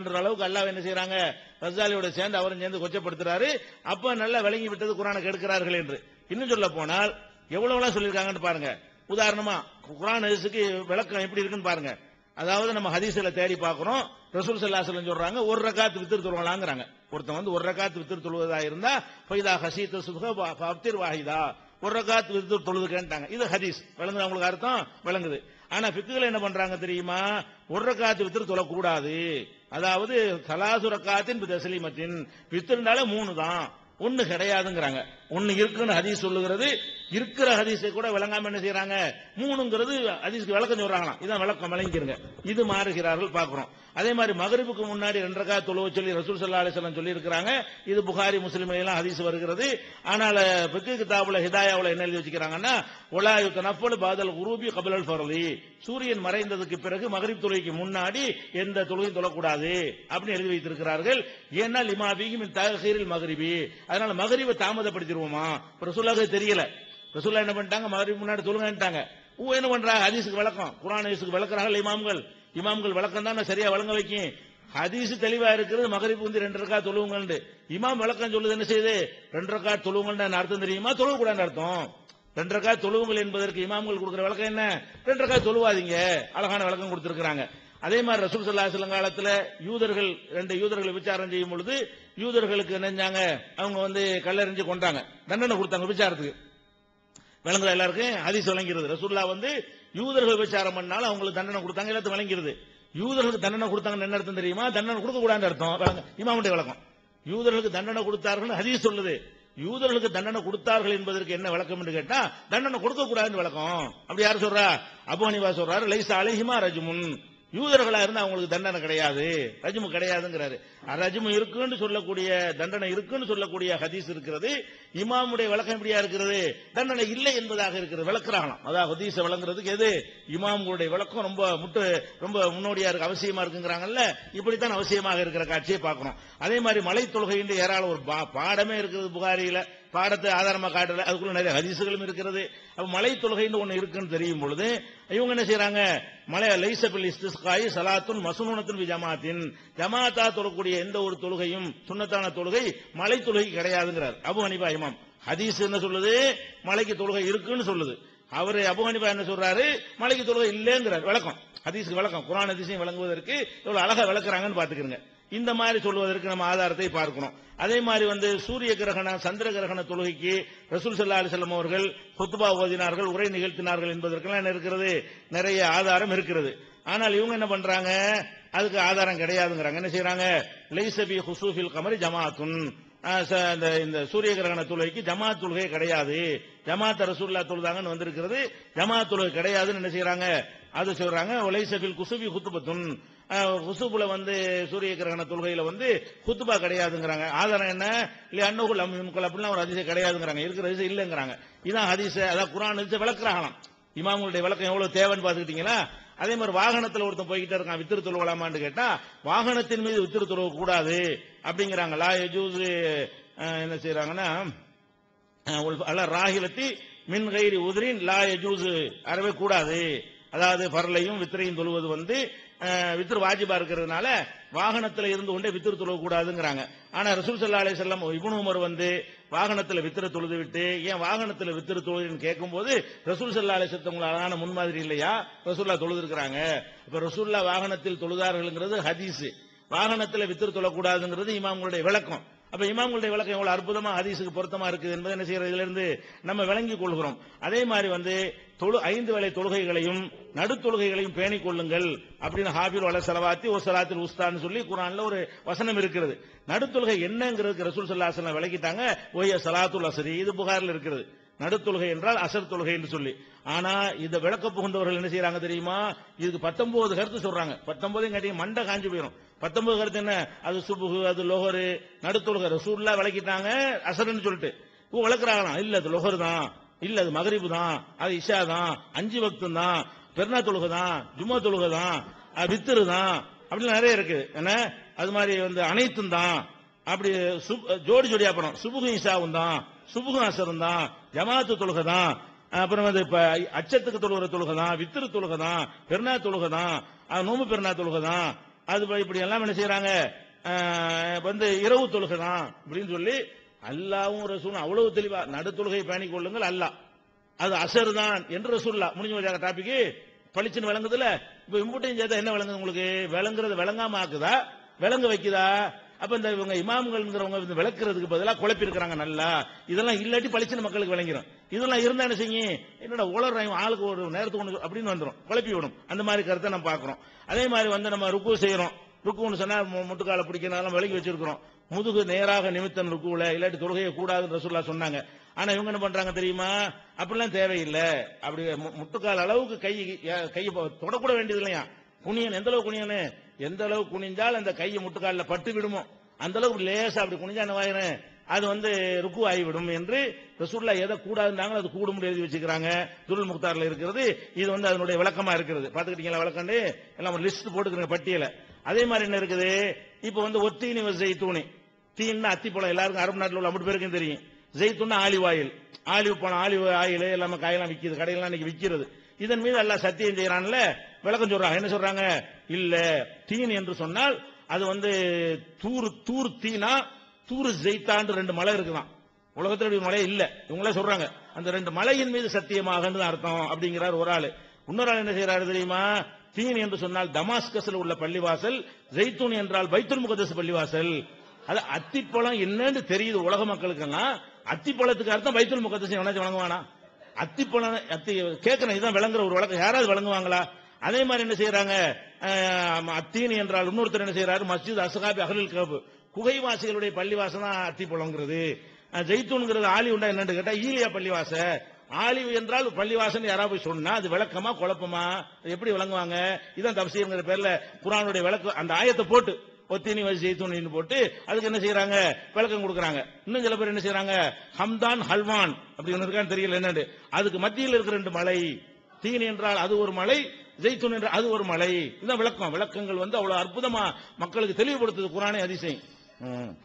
அளவுக்கு அல்லாஹ் என்ன செய்யறாங்க ரஜாலியோட சேர்ந்து அவரும் சேர்ந்து கொச்சப்படுத்துறாரு. அப்ப நல்லா விளங்கி விட்டது குரானை கெடுக்கிறார்கள் என்று. இன்னும் சொல்ல போனால் எவ்வளவு சொல்லியிருக்காங்கன்னு பாருங்க. உதாரணமா குரான் ஹதீஸுக்கு விளக்கம் எப்படி இருக்குன்னு பாருங்க. அதாவது நம்ம ஹதீஸ்ல தேடி பார்க்கிறோம். ரசூல் சல்லாஹ் சொல்றாங்க ஒரு ரகாத்து வித்திரு தொழுவலாங்கிறாங்க. ஒருத்தன் வந்து ஒரு ரகாத்து வித்திரு தொழுவதா இருந்தா ஃபைதா ஹசீத் சுபஹ வாஹிதா. ஒரு ரகாத்து வித்திரு கேட்டாங்க இது ஹதீஸ். விளங்குது அவங்களுக்கு அர்த்தம்? விளங்குது. ஆனா பிக்குகள் என்ன பண்றாங்க தெரியுமா? ஒரு ரகாத்து வித்திரு தொழக்கூடாது. அதாவது சலாசு ரக்காத்தின் தசலிமத்தின் வித்திருந்தாலே மூணு தான். ஒண்ணு கிடையாதுங்கிறாங்க. ஒன்னு இருக்குன்னு ஹதீஸ் சொல்லுகிறது. இருக்கிற ஹதீஸை கூட விளங்காம என்ன செய்யறாங்க மூணுங்கிறது ஹதீஸ்க்கு விளக்கம் சொல்றாங்களாம். இதான் விளக்கம் விளங்கிருங்க இது மாறுகிறார்கள் பாக்குறோம் அதே மாதிரி மகரிபுக்கு முன்னாடி ரெண்டரைக்கா தொழுவ சொல்லி ரசூல் சல்லா அலிஸ்லாம் சொல்லி இருக்கிறாங்க இது புகாரி முஸ்லீம்லாம் ஹதீஸ் வருகிறது. ஆனால் பிக்கு கிதாபுல ஹிதாயாவில் என்ன எழுதி வச்சுக்கிறாங்கன்னா ஒலாயுத்த நப்பல் பாதல் உருபி கபலல் ஃபரலி. சூரியன் மறைந்ததுக்கு பிறகு மகரிப் தொழுகைக்கு முன்னாடி எந்த தொழுகையும் தொழக்கூடாது அப்படின்னு எழுதி வைத்திருக்கிறார்கள். ஏன்னா லிமாபியும் பீகிமின் தகீரில் மகரிபி. அதனால மகரிவை தாமதப்படுத்தி தாமதப்படுத்திடுவோமா ரசூலாக தெரியல. ரசூல்லா என்ன பண்ணிட்டாங்க? மகரிப் முன்னாடி தொழுங்கன்ட்டாங்க ஊ என்ன பண்றாங்க? ஹதீஸுக்கு விளக்கம். குரான் ஹதீஸுக்கு விளக்குறாங்க இமாம்கள்? இமாம்கள் விளக்கம் தான் சரியா வழங்க வைக்கும்? ஹதீஸ் தெளிவா இருக்கிறது மகரிப்பு வந்து ரெண்டு ரக்கா தொழுவுங்கன்னு இமாம் விளக்கம் சொல்லுது என்ன செய்யுது? ரெண்டு ரக்கா தொழுவுங்கன்னு அர்த்தம் தெரியுமா? தொழுவ அர்த்தம். ரெண்டு ரக்கா தொழுவுங்கள் என்பதற்கு இமாம்கள் கொடுக்குற விளக்கம் என்ன? ரெண்டு ரக்கா தொழுவாதீங்க. அழகான விளக்கம் கொடுத்திருக்கிறாங்க. அதே மாதிரி ரசூல் சல்லா சில காலத்துல யூதர்கள் ரெண்டு யூதர்களை விசாரம் செய்யும் பொழுது யூதர்களுக்கு நினைஞ்சாங்க அவங்க வந்து கல்லறிஞ்சு கொண்டாங்க. தண்டனை கொடுத்தாங்க விசாரத்துக்கு. விளங்குற எல்லாருக்கும்? அதிசயம் விளங்கிறது ரசூல்லா வந்து யூதர்கள் விசாரம் பண்ணாலும் அவங்களுக்கு தண்டனை கொடுத்தாங்க எல்லாத்தையும் விளங்கிறது யூதர்களுக்கு தண்டனை கொடுத்தாங்கன்னு என்ன அர்த்தம் தெரியுமா? தண்டனை கொடுக்க கூடாது அர்த்தம் இமாமுடைய விளக்கம். யூதர்களுக்கு தண்டனை கொடுத்தார்கள் அதிகம் சொல்லுது. யூதர்களுக்கு தண்டனை கொடுத்தார்கள் என்பதற்கு என்ன விளக்கம் என்று கேட்டா தண்டனை கொடுக்க கூடாதுன்னு விளக்கம். அப்படி யார் சொல்றா? அபு ஹனிஃபா சொல்றாரு லைசா அலஹிமா ரஜுமுன். யூதர்களா இருந்தா அவங்களுக்கு தண்டனை கிடையாது. ரஜ்மு கிடையாதுங்கிறாரு. ரஜ்மு இருக்குன்னு சொல்லக்கூடிய தண்டனை இருக்குன்னு சொல்லக்கூடிய ஹதீஸ் இருக்கிறது. இமாமுடைய விளக்கம் எப்படியா இருக்கிறது? தண்டனை இல்லை என்பதாக இருக்கிறது. விளக்குறாங்களாம். அதாவது ஹதீஸை விளங்குறதுக்கு எது? இமாம்களுடைய விளக்கம் ரொம்ப முட்டு ரொம்ப முன்னோடியா இருக்கு அவசியமா இருக்குங்கிறாங்கல்ல. இப்படித்தான் அவசியமாக இருக்கிற காட்சியை பார்க்கணும். அதே மாதிரி மலை தொழுகை என்று ஏராளம் ஒரு பா- பாடமே இருக்கிறது புகாரியில. பாடத்தை ஆதாரமா காட்டுற அதுக்குள்ள நிறைய ஹதிசுகளும் இருக்கிறது. அப்ப மலை தொழுகைன்னு ஒண்ணு இருக்குன்னு தெரியும் பொழுது இவங்க என்ன செய்யறாங்க மலை லைசபில் இஸ்திஸ்காய் சலாத்துன் மசுனத்தின் ஜமாத்தின். ஜமாத்தா தொழக்கூடிய எந்த ஒரு தொழுகையும் சுண்ணத்தான தொழுகை மலை தொழுகை கிடையாதுங்கிறார். அபு ஹனிபா இமாம். ஹதீஸ் என்ன சொல்லுது? மலைக்கு தொழுகை இருக்குன்னு சொல்லுது. அவரு அபுஹனிபா என்ன சொல்றாரு? மலைக்கு தொழுகை இல்லைங்கிறார். விளக்கம். ஹதீஸ்க்கு விளக்கம். குரான் அதிசயம் விளங்குவதற்கு எவ்வளவு அழகா விளக்குறாங்கன்னு பாத்துக்கிறங்க இந்த மாதிரி சொல்வதற்கு நம்ம ஆதாரத்தை பார்க்கணும். அதே மாதிரி வந்து சூரிய கிரகண சந்திர கிரகண தொழுகைக்கு ரசூல் சல்லா அலிசல்லம் அவர்கள் ஹுத்பா ஓதினார்கள் உரை நிகழ்த்தினார்கள் என்பதற்கெல்லாம் என்ன இருக்கிறது? நிறைய ஆதாரம் இருக்கிறது. ஆனால் இவங்க என்ன பண்றாங்க? அதுக்கு ஆதாரம் கிடையாதுங்கிறாங்க. என்ன செய்யறாங்க லைசபி ஹுசூஃபில் கமரி ஜமாத்துன் இந்த இந்த சூரிய கிரகண தொழுகைக்கு ஜமாத் தொழுகை கிடையாது. ஜமாத் ரசூல்லா தொழுதாங்கன்னு வந்திருக்கிறது. ஜமாத் தொழுகை கிடையாதுன்னு என்ன செய்யறாங்க அது சொல்றாங்க ஒலைசபில் குசுபி குத்துபத்துன். குசுபுல வந்து சூரிய கிரகண தொழுகையில வந்து குத்துபா கிடையாதுங்கிறாங்க. ஆதாரம் என்ன? இல்ல அன்னகுல் அம்முக்கள் அப்படிலாம் ஒரு அதிசயம் கிடையாதுங்கிறாங்க. இருக்கிற அதிசயம் இல்லைங்கிறாங்க. இதான் ஹதீஸ் அதான் குரான் அதிசயம் விளக்குறாங்களாம். இமாமுடைய விளக்கம் எவ்வளவு தேவைன்னு பாத்துக்கிட்டீங்களா அதே மாதிரி வாகனத்தில் ஒருத்தன் போய்கிட்டே இருக்கான் வித்திரு தொழுவலாமான்னு கேட்டா வாகனத்தின் மீது வித்திரு தொழுவ கூடாது அப்படிங்கிறாங்க லா யஜூஸ் என்ன செய்யறாங்கன்னா அல்ல ராகிலத்தி மின் கயிறு உதிரின் லா யஜூஸ் அறவே கூடாது. அதாவது பரலையும் வித்திரையும் தொழுவது வந்து வித்திரு வாஜிபா இருக்கிறதுனால வாகனத்துல இருந்து கொண்டே வித்திரு தொழுவ கூடாதுங்கிறாங்க ஆனா ரசூல் சல்லா அலி செல்லம் இப்னு உமர் வந்து வாகனத்துல வித்திர தொழுது விட்டு ஏன் வாகனத்துல வித்திர தொழுதுன்னு கேட்கும் போது ரசூல் சல்லா அலி வஸல்லம் அழகான முன்மாதிரி இல்லையா? ரசூல்லா தொழுது இருக்கிறாங்க இப்ப ரசூல்லா வாகனத்தில் தொழுதார்கள்ங்கிறது ஹதீஸ். வாகனத்துல வித்திர தொழக்கூடாதுங்கிறது இமாம்களுடைய விளக்கம். அப்ப இமாம்களுடைய விளக்கம் எவ்வளவு அற்புதமா ஹதீஸுக்கு பொருத்தமா இருக்குது என்பதை என்ன செய்யறது இதுல இருந்து நம்ம விளங்கிக் கொள்கிறோம். அதே மாதிரி வந்து தொழு ஐந்து வேளை தொழுகைகளையும் நடுத்தொழுகைகளையும் பேணிக் கொள்ளுங்கள் அப்படின்னு ஹாபிர் வள செலவாத்தி ஒரு சலாத்தில் உஸ்தான்னு சொல்லி குரான்ல ஒரு வசனம் இருக்கிறது. நடுத்தொழுகை என்னங்கிறதுக்கு ரசூல் சல்லாஹ் விளக்கிட்டாங்க. ஒய்ய சலாத்துல் அசரி இது புகாரில் இருக்கிறது. நடுத்தொழுகை என்றால் அசர் தொழுகை என்று சொல்லி. ஆனா இதை விளக்க புகுந்தவர்கள் என்ன செய்யறாங்க தெரியுமா? இதுக்கு பத்தொன்பது கருத்து சொல்றாங்க. பத்தொன்பதையும் கேட்டீங்க மண்டை காஞ்சு போயிடும் பத்தொன்பது கருத்து என்ன? அது சுபுகு அது லோஹரு நடுத்தொழுகை ரசூல்லா விளக்கிட்டாங்க அசர்ன்னு சொல்லிட்டு. இப்போ விளக்குறாங்களாம். இல்ல அது லொஹர் தான். இல்ல அது மகரிபு தான். அது இஷா தான். அஞ்சு பக்தம் தான். பெருநா தொழுகை தான். ஜும்மா தொழுகை தான். அது வித்திரு தான். அப்படின்னு நிறைய இருக்கு. என்ன? அது மாதிரி வந்து அனைத்தும் தான். அப்படி ஜோடி ஜோடியா போறோம். சுபுகும் இஷாவும் தான். சுபுகும் அசரும் தான். ஜமாத்து தொழுகை தான் அப்புறம் வந்து இப்ப அச்சத்துக்கு தொழுகிற தொழுகை தான் வித்திரு தொழுகை தான் பெருநா தொழுகை தான் நோம்பு பெருநா தொழுகை தான் அது இப்படி எல்லாம் என்ன செய்யறாங்க வந்து இரவு தொழுகை தான் அப்படின்னு சொல்லி அல்லாவும் ரசூலும் அவ்வளவு தெளிவா நடு தொழுகை பயணி கொள்ளுங்கள் அல்லா அது அசர் தான் என்று ரசூல்லா முடிஞ்சு வச்சாங்க டாபிக் பளிச்சுன்னு விளங்குதுல இப்ப இம்புட்டையும் சேர்த்தா என்ன விளங்குது உங்களுக்கு? விளங்குறது விளங்காம ஆக்குதா? விளங்க வைக்குதா? அப்ப இந்த இவங்க இமாம்கள்ங்கிறவங்க இந்த விளக்குறதுக்கு பதிலாக குழப்பிருக்கிறாங்க நல்லா. இதெல்லாம் இல்லாட்டி பளிச்சின மக்களுக்கு விளங்கிடும் இதெல்லாம் இருந்தா என்ன செய்யும்? என்னடா உலர் ஆளுக்கு ஒரு நேரத்துக்கு ஒன்று அப்படின்னு வந்துடும் குழப்பி விடும். அந்த மாதிரி கருத்தை நம்ம பார்க்குறோம். அதே மாதிரி வந்து நம்ம ருக்கு செய்யறோம். ருக்குன்னு சொன்னா முட்டுக்கால பிடிக்கிறதெல்லாம் விலகி வச்சிருக்கிறோம். முதுகு நேராக நிமித்தம் ருக்குல இல்லாட்டி தொழுகையை கூடாதுன்னு ரசூல்லா சொன்னாங்க. ஆனா இவங்க என்ன பண்றாங்க தெரியுமா? அப்படிலாம் தேவையில்லை. அப்படி மு- முட்டுக்கால் அளவுக்கு கை கையை தொடக்கூட வேண்டியது இல்லையா குனியன் எந்த அளவுக்கு குனியனு எந்த அளவுக்கு குனிஞ்சால் அந்த கையை முட்டுக்கால பட்டு விடுமோ அந்த அளவுக்கு லேசா அப்படி குனிஞ்சா என்ன அது வந்து ருக்கு ஆகிவிடும் என்று ரசூல்லா எதை கூடாதுன்னாங்களோ அது கூடும் எழுதி வச்சுக்கிறாங்க. துருள் முக்தாரில் இருக்கிறது. இது வந்து அதனுடைய விளக்கமா இருக்கிறது. பாத்துக்கிட்டீங்களா விளக்கண்டு? எல்லாம் ஒரு லிஸ்ட் போட்டுக்கிறீங்க பட்டியல. அதே மாதிரி என்ன இருக்குது? இப்போ வந்து ஒத்தீனி ஜெய்தூனி தீன்னா அத்திப்பழம் எல்லாருக்கும் அரபு நாட்டில் உள்ள அப்படி பேருக்கும் தெரியும். ஜெய்தூன்னா ஆலிவ் ஆயில். ஆலிவ் பழம் ஆலிவ் ஆயில் எல்லாமே காயெல்லாம் விற்கிது கடையெல்லாம் இன்னைக்கு விற்கிறது இதன் மீது எல்லாம் சத்தியம் செய்யறான்ல விளக்கம் சொல்றாங்க. என்ன சொல்றாங்க? இல்ல தீன் என்று சொன்னால் அது வந்து தூர் தூர் தீனா தூர் ஜெய்தான்னு ரெண்டு மலை இருக்குதான். உலகத்தில் மலை இல்ல. இவங்களே சொல்றாங்க. அந்த ரெண்டு மலையின் மீது சத்தியமாக அர்த்தம் அப்படிங்கிறார் ஒரு ஆளு. இன்னொரு ஆள் என்ன செய்யறாரு தெரியுமா? தீன் என்று சொன்னால் தமாஸ்கஸ்ல உள்ள பள்ளிவாசல் ஜெய்தூன் என்றால் பைத்துல் முகதஸ் பள்ளிவாசல். அது அத்திப்பழம் என்னன்னு தெரியுது உலக மக்களுக்கெல்லாம். அத்திப்பழத்துக்கு அர்த்தம் பைத்துல் முகதஸ் எவனாச்சும் வழங்குவானா அத்திப்பழம் அத்தி கேட்கணும் இதுதான் விளங்குற ஒரு வழக்கம் யாராவது வழங்குவாங்களா அதே மாதிரி என்ன செய்யறாங்க அத்தீன் என்றால் இன்னொருத்தர் என்ன செய்யறாரு மஸ்ஜித் அசகாபி அகலில் கபு. குகைவாசிகளுடைய பள்ளிவாசம் தான் அத்திப்பழங்கிறது அஹ், ஜெய்தூன்ங்கிறது ஆலி உண்டா என்னன்னு கேட்டா ஈலியா பள்ளிவாச. ஆலிவு என்றால் பள்ளிவாசன் யாராவது போய் சொன்னா அது விளக்கமா குழப்பமா? அது எப்படி விளங்குவாங்க? இதான் தப்சீர்ங்கிற பேர்ல குரானுடைய விளக்கு அந்த ஆயத்தை போட்டு ஒத்தினி வயசு செய்துன்னு போட்டு அதுக்கு என்ன செய்யறாங்க விளக்கம் கொடுக்கறாங்க. இன்னும் சில பேர் என்ன செய்யறாங்க ஹம்தான் ஹல்வான் அப்படி ஒன்று இருக்கான்னு தெரியல என்னன்னு. அதுக்கு மத்தியில் இருக்கிற ரெண்டு மலை. தீன் என்றால் அது ஒரு மலை ஜெய்துன் என்றால் அது ஒரு மலை. இதுதான் விளக்கம். விளக்கங்கள் வந்து அவ்வளவு அற்புதமா மக்களுக்கு தெளிவுபடுத்துது குரானே அதிசயம்